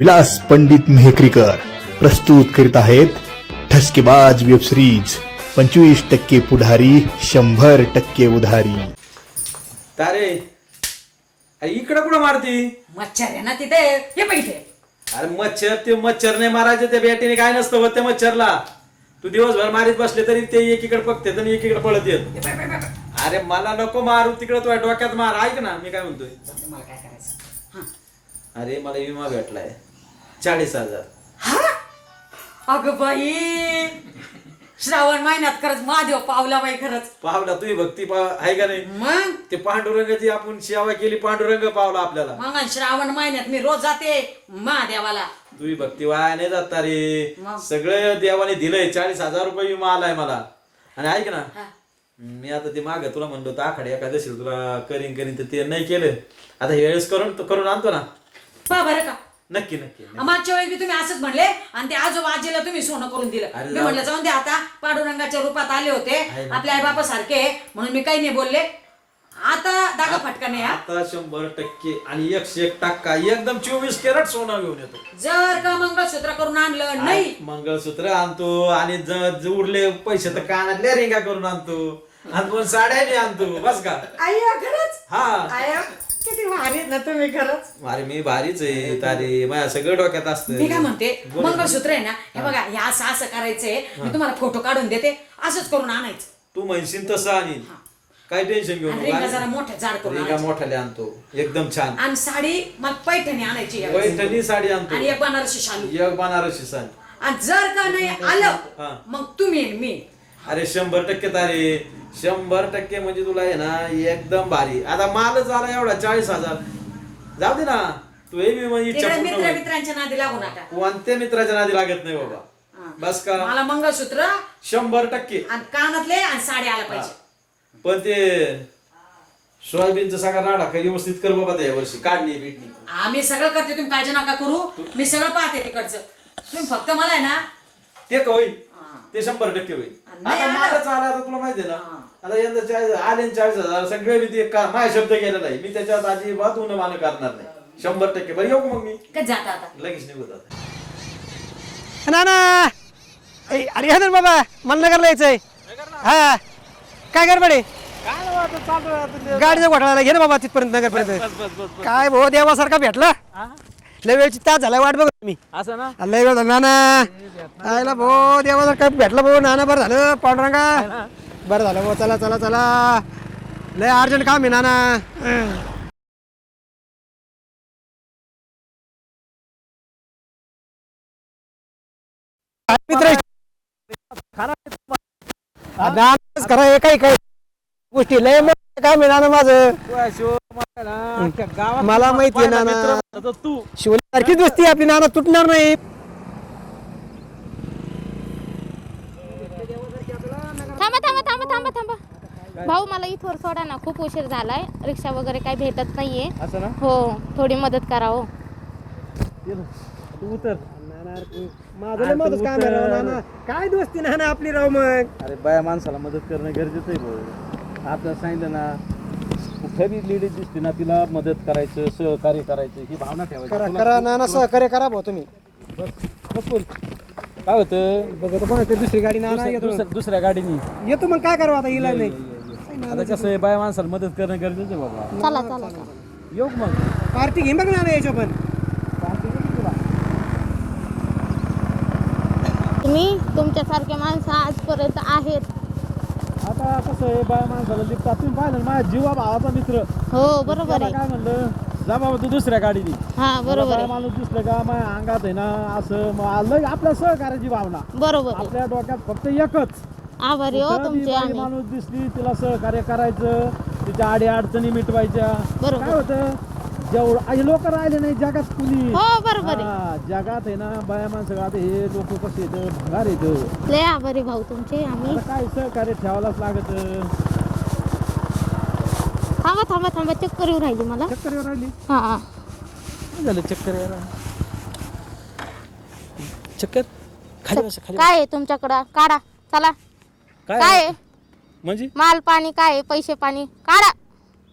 विलास पंडित मेहकरीकर प्रस्तुत करीत आहेत ठसकेबाज वेब सिरीज पंचवीस टक्के पुढारी शंभर टक्के उधारी. तारे अरे इकडं कुठं मारती? मच्छर आहे ना तिथे? हे बैठे अरे मच्छर ते मच्छर नाही मारायचे त्या बॅटीने काय नसतं होत त्या मच्छरला. तू दिवसभर मारीत बसले तरी ते एकीकडे बघते आणि एकीकडे पळत येत. अरे मला नको मारू तिकडे तुझ्या डोक्यात मार. ऐक ना मी काय म्हणतोय? मला काय करायचं? हा. अरे मला विमा भेटलाय. चाळीस हजार. हा? अगं बाई. श्रावण महिन्यात खरंच महादेव पावला बाई खरंच. पावला तुझी भक्ती पा आहे का नाही? मग? ते पांडुरंगाची आपण सेवा केली पांडुरंग पावला आपल्याला. मग आणि श्रावण महिन्यात मी रोज जाते महादेवाला. तुझी भक्ती वाया नाही जात रे मग? सगळं देवाने दिलंय चाळीस हजार रुपये विमा आलाय मला. आणि ऐक ना हा. मी आता ते माग तुला म्हणलो होतो आखाडे एकादशी तुला करीन करीन तर ते नाही केलं. आता हे वेळेस करून करून आणतो ना. बरं का. नक्की नक्की मागच्या वेळी बी तुम्ही असंच म्हणले आणि ते आजोबा आजीला तुम्ही सोनं करून दिलं. अरे मी जाऊ. म्हणलं जाऊन दे आता पांडुरंगाच्या रूपात आले होते. आहे ना. आपल्या आई बापा सारखे म्हणून मी काही नाही बोलले. आता दागा फटका नाही हा. आता शंभर टक्के आणि एकशे एक टक्का एकदम चोवीस कॅरेट सोनं घेऊन येतो. जर का मंगळसूत्र करून आणलं नाही. मंगळसूत्र आणतो आणि ज- ज- उरले पैसे तर कानातल्या रिंगा करून आणतो. आणि दोन साड्याने आणतो बस का? आया खरंच हा. आया भारी ना तुम्ही खरंच. अरे मी भारीच आहे तारे. माझ्या सगळं डोक्यात असतं मी काय म्हणते मंगळसूत्र आहे ना हे बघा हे असं असं करायचंय मी तुम्हाला फोटो काढून देते असंच करून आणायचं. तू म्हणशील तसं आणि. काय टेन्शन घेऊ आणि नको रिंगा जरा मोठ्या जाड करून रिंगा आणायची. मोठाले आणतो एकदम छान. आणि साडी मला पैठणी आणायची यावेळेस. पैठणी साडी आणतो. आणि एक बनारसी शालू एक बनारसी साडी. आणि जर का नाही हा. आलं मग तुम्ही आणि मी. अरे शंभर टक्के तारे. शंभर टक्के म्हणजे तुला आहे ना एकदम भारी. आता मालच आला एवढा चाळीस हजार. जाऊ दे ना. तू हे मी इच्छा पूर्ण मित्र होईल. मित्रांच्या नादी लागू नका. कोणत्या मित्राच्या नादी लागत नाही बाबा. बस का? मला मंगळसूत्र शंभर टक्के. आणि कानातले आणि साडी आला पाहिजे. पण ते सोयाबीनचा सगळा राडा काही व्यवस्थित कर बाबा त्या वर्षी. काढणी बिडणी आम्ही सगळं करते तुम्ही काळजी नका करू. मी सगळं पाहते तिकडचं. तुम्ही फक्त मला आहे ना ते का होईल. ते शंभर टक्के होईल. नाही आता आलं. मालच आला आता तुला माहिती आहे. ना? आता यंदा चाळीस आले चाळीस हजार सगळे मी ते का- माझ्या शब्द केलेला आहे मी त्याच्यात अजिबात उन्ह मान करणार नाही. शंभर टक्के. बरं येऊ का मग मी? जाता आता लगेच निघून जात. ना ना ए, अरे हा ना बाबा मला नगरला यायचंय. हा. काय कर बडे गाडीचा घोटाळा घे ना बाबा तिथपर्यंत नगरपर्यंत. काय भाऊ देवासारखा भेटला? लय वेळची तास झाला वाट बघ मी. असं ना? लय वेळ झाला ना आयला भाऊ देवासारखा भेटला भाऊ नाना बरं झालं पांडुरंगा. बरं झालं भाऊ चला चला चला. लय अर्जंट काम आहे नाना. मित्र करा काही काही गोष्टी. लय काम आहे नाना माझं. मला माहिती आहे नाना. तू शिवसारखी दोस्ती आपली नाना तुटणार नाही. थांबा थांबा थांबा थांबा थांबा. भाऊ मला इथवर सोडा ना खूप उशीर झालाय. रिक्षा वगैरे काही भेटत नाहीये. असं ना? हो थोडी मदत करा हो. तू उतर. माझं लय महत्वाचं काम आहे राव नाना. काय दोस्ती नाना आपली राव मग? अरे बाया माणसाला मदत करणं गरजेचं आहे भाऊ. आपल्याला सांगितलं ना बी लेडीज दिसते ना तिला मदत करायचं सहकार्य करायचं ही भावना ठेवायची. करा करा नाना सहकार्य करा भाऊ तुम्ही. काय होतं? बघतो ते दुसरी गाडी नाना दुसऱ्या- येतो. दुसऱ्या- दुसऱ्या गाडीनी. येतो मग काय करू आता इलाज नाही. आता कसं आहे बाया माणसाला मदत करणं गरजेचं आहे बाबा. चला चला चला. येऊ का मग. पार्टी घेईन बघ नाना यायच्या पण. तुम्ही तुमच्यासारखे माणसं आजपर्यंत आहेत. आता कसं आहे बाया माणसाला लिफ्ट तुम्ही पाहिलं ना, माझ्या जीवा भावाचा मित्र. हो बरोबर त्याला आहे. काय म्हणलं जा बाबा तू दुसऱ्या गाडीनी. हा बरोबर आहे. माणूस दिसलं का माझ्या अंगात आहे ना असं मग आलं आपल्या सहकार्याची भावना. बरोबर आहे. आपल्या डोक्यात फक्त एकच. आभारी हो कुठं बी तुमचे बाई आम्ही. माणूस दिसली तिला सहकार्य करायचं तिच्या आडी अडचणी मिटवायच्या. बरोबर. काय होतं? जेवढं हे लोक राहिले नाही जगात कुणी? हो बरोबर आहे. हा, जगात आहे ना बाया माणसं आता हे लोक कसे येतं भंगार येतं लय आभारी भाऊ तुमचे आम्ही आता काय सहकार्य ठेवायलाच लागत? थांबा थांबा थांबा चक्कर येऊ राहिली मला. चक्कर येऊन राहिली? हा हा. काय झालं चक्कर यायला चक्कर? खाली बसा खाली काय आहे तुमच्याकडं? काढा चला. काय काय आहे? म्हणजे? माल पाणी काय आहे? पैसे पाणी. काढा.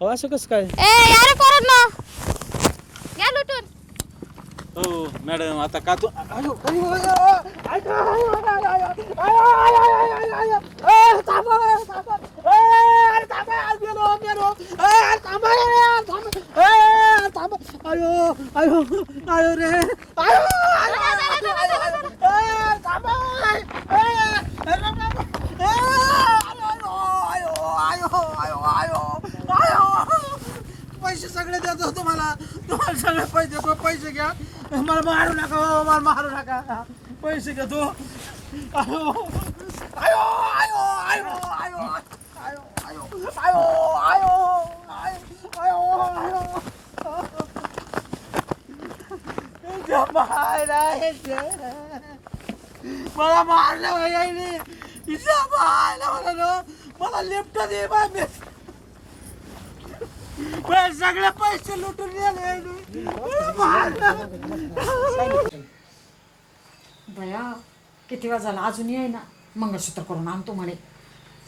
अहो, असं कसं काय? ए यार परत ना हो मॅडम आता का तू अयो, अयो, अयो, ऐका, अयो, अयो, अयो, अयो, थांबा. ए, अरे थांबा, आज गेलो, गेलो. ए, अरे थांबा, ए, थांबा. ए, थांबा. अयो, अयो, अयो रे. अयो, अयो, आयो अयो, ए, थांबा. ए, अरे, ए, पैसे सगळे देतो तुम्हाला तुम्हाला सगळे पैसे देतो पैसे घ्या मला मारू नका हो, मला मारू नका पैसे घेतो आयो आयो आयो आयो आयो आयो आयो आयो आयो आयो आयो आयो मारा मला मारलं यायने इथं मारलं मला ना लिफ्ट दे बा मी सगळे पैसे लुटून गेले. बया किती वेळ झाला? अजूनही आहे ना मंगळसूत्र करून आणतो म्हणे.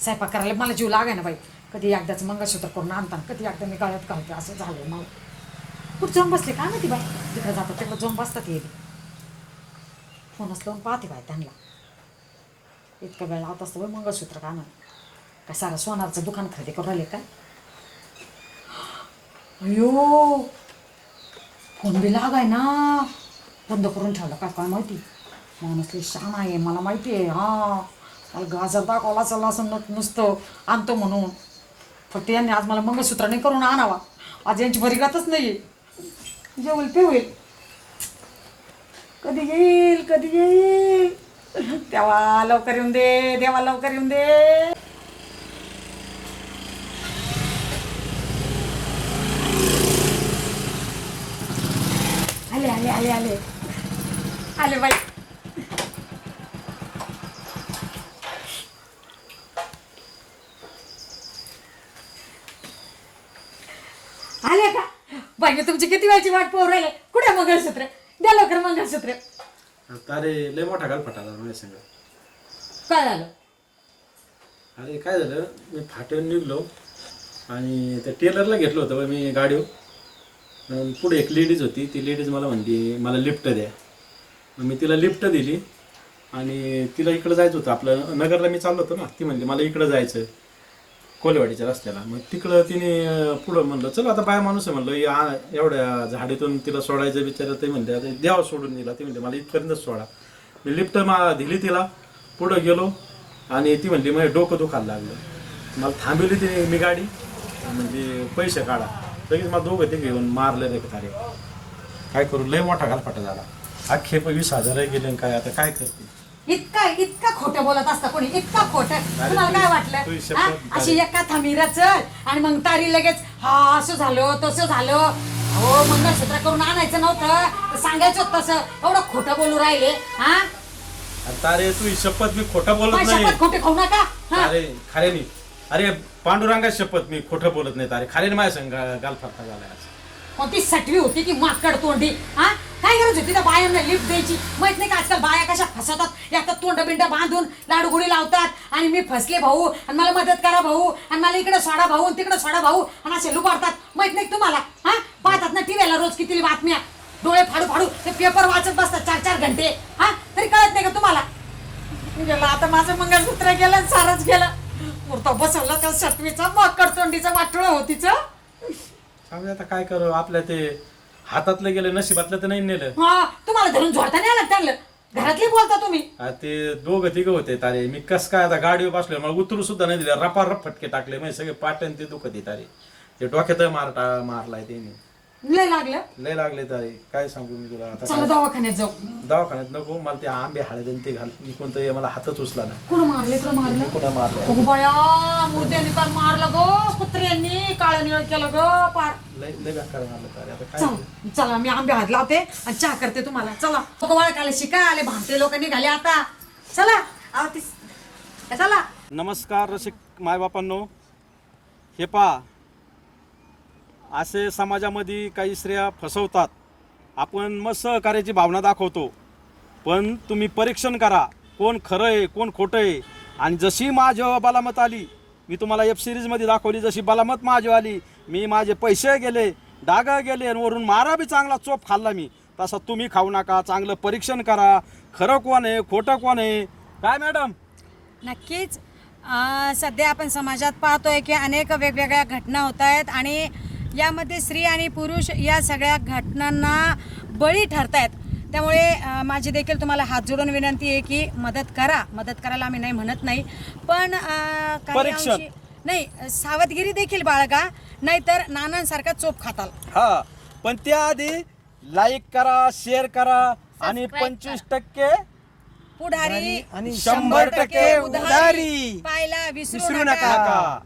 स्वयंपाक करायला मला जीव लागाय ना बाई. कधी एकदाच मंगळसूत्र करून आणताना कधी एकदा मी गळ्यात घालते असं झालं मग कुठं जाऊन बसले काय माहिती बाई? तिकडे जातात तिकडे जाऊन बसतात येते फोनच लावून पाहते बाई त्यांना. इतका वेळ लावत असतं बाई मंगळसूत्र का नाही काय सारं सोनारचं दुकान खरेदी करून राहिले काय? अयो फोन बी लागाय ना बंद करून ठेवला काय काय माहिती माणूसली शान आहे मला माहिती आहे हा मला गाजर दाखवला चला असं नुसतं आणतो म्हणून फक्त यांनी आज मला मंगळसूत्राने करून आणावा आज यांची भरीगातच नाही जेवल पिवल कधी येईल कधी येईल तेव्हा लवकर येऊन दे देवा लवकर येऊन दे आले आले. आले बाई. आले का बाई तुमची किती वेळची वाट पाहू राहिले? कुठे मंगळसूत्र? द्या लवकर मंगळसूत्र. अरे लय मोठा घाल फटाला माझ्या संग. काय झालं? अरे काय झालं? मी फाट्यावर निघलो आणि त्या टेलरला घेतलं होतं बा मी गाडीवर. पुढे एक लेडीज होती. ती लेडीज मला म्हणली मला लिफ्ट द्या. मग मी तिला लिफ्ट दिली आणि तिला इकडं जायचं होतं. आपलं नगरला मी चाललो होतो ना. ती म्हणली मला इकडं जायचं कोलेवाडीच्या रस्त्याला. मग तिकडं तिने पुढं म्हणलं चल आता बाय माणूस आहे. म्हणलं या एवढ्या झाडीतून तिला सोडायचं विचार ते म्हणले आता द्यावं सोडून दिला. ती म्हणते मला इथपर्यंतच सोडा. मी लिफ्ट मा दिली तिला. पुढं गेलो आणि ती म्हणली मग डोकं दुखायला लागलं. मला थांबवली तिने मी गाडी म्हणजे पैसे काढा. लगेच मला दोघं ते घेऊन मारले रे तारे? काय करू? लय मोठा घालपाटा झाला. अख्खे पण वीस हजार गेले काय? आता काय करते? इतका इतका खोटं बोलत असता कोणी? इतका खोटं. तुम्हाला काय तू- वाटलं? शपथ हा? तारी. अशी एका थमीरा चल आणि मग तारी लगेच हा असं झालं तसं झालं. हो मंगळसूत्र करून आणायचं नव्हतं. तर सांगायचं होतं तसं. एवढं खोटं बोलू राहिले हा? आता अरे तू ही शपथ मी खोटं बोलत नाही शपथ खोटे खाऊ नका. हा? अरे खऱ्यानी अरे पांडुरंगा शपथ मी खोटं बोलत नाही. अरे खऱ्याने माझ्या संग गालफाटा झालाय आज. कोणती सटवी होती ती माकड तोंडी? हा? काय गरज होती त्या बायांना लिफ्ट द्यायची? माहीत नाही का आजकाल बाया कशा फसवतात? या तोंड बिंड बांधून लाडगुडी लावतात. आणि मी फसले भाऊ आणि मला मदत करा भाऊ आणि मला इकडे सोडा भाऊ आणि तिकडे सोडा भाऊ आणि असे लुबाडतात. माहीत नाही का तुम्हाला? हा? पाहतात ना टीव्हीला रोज किती बातम्या? डोळे फाडू फाडू ते पेपर वाचत बसतात चार चार घंटे. हा? तरी कळत नाही का तुम्हाला? गेलं आता माझं मंगळसूत्र गेलं सारच गेलं. मूर्त बसवलं त्या सटवीचा माकड तोंडीचं वाटोळ होतीचं सांगू आता काय करू आपल्या ते हातातलं गेलं नशिबातलं तर नाही नेलं. हा तुम्हाला धरून झोडता नाही आलं चांगलं घरातली बोलता तुम्ही. आ, ते दोघं तिघं होते तारे. मी कस काय आता गाडीवर बसलो मला उतरू सुद्धा नाही दिले. रपा रप फटके टाकले म्हणजे सगळे पाटण ते दुखत आहे तारे. ते डोक्यात मार टा- मारलाय त्याने. लय लागलं? लय लागले तारे काय सांगू मी तुला आता? चला काय? दवाखान्यात जाऊ. दवाखान्यात नको. मला ते आंबे हळद आणि ते घाल. मी कोणतं हे मला हातच उचला ना. कुठं मारले तुला मारलं? कुठं मारलं अगो बाया मुर्द्याने काल मारलं गो कुत्र्यांनी. काळं निळ केलं ग पार. लय लय बेकार मारलं तारे आता काय चला चला मी आंबे हात लावते आणि चहा करते तुम्हाला. चला वळ काले शिका आले भामटे लोक निघाले आता. चला आव तीस चला. नमस्कार रसिक मायबापांनो. हे पहा असे समाजामध्ये काही स्त्रिया फसवतात. आपण मग सहकार्याची भावना दाखवतो. पण तुम्ही परीक्षण करा. कोण खरं आहे कोण खोटं आहे. आणि जशी माझ्या बलामत आली मी तुम्हाला एफ सिरीजमध्ये दाखवली जशी बलामत माझी आली मी माझे पैसे गेले डागा गेले आणि वरून मारा बी चांगला चोप खाल्ला मी. तसा तुम्ही खाऊ नका चांगलं परीक्षण करा. खरं कोण आहे खोटं कोण आहे? काय मॅडम? नक्कीच. सध्या आपण समाजात पाहतोय की अनेक वेगवेगळ्या घटना होत आहेत आणि यामध्ये स्त्री आणि पुरुष या सगळ्या घटनांना बळी ठरत आहेत त्यामुळे माझी देखील तुम्हाला हात जोडून विनंती आहे की मदत करा. मदत करायला आम्ही नाही म्हणत नाही. पण काही नाही सावधगिरी देखील बाळगा. नाहीतर नानांसारखा चोप खाताल. हा पण त्याआधी लाईक करा शेअर करा आणि पंचवीस टक्के पुढारी आणि शंभर टक्के उधारी. पाहायला विसरू. नका.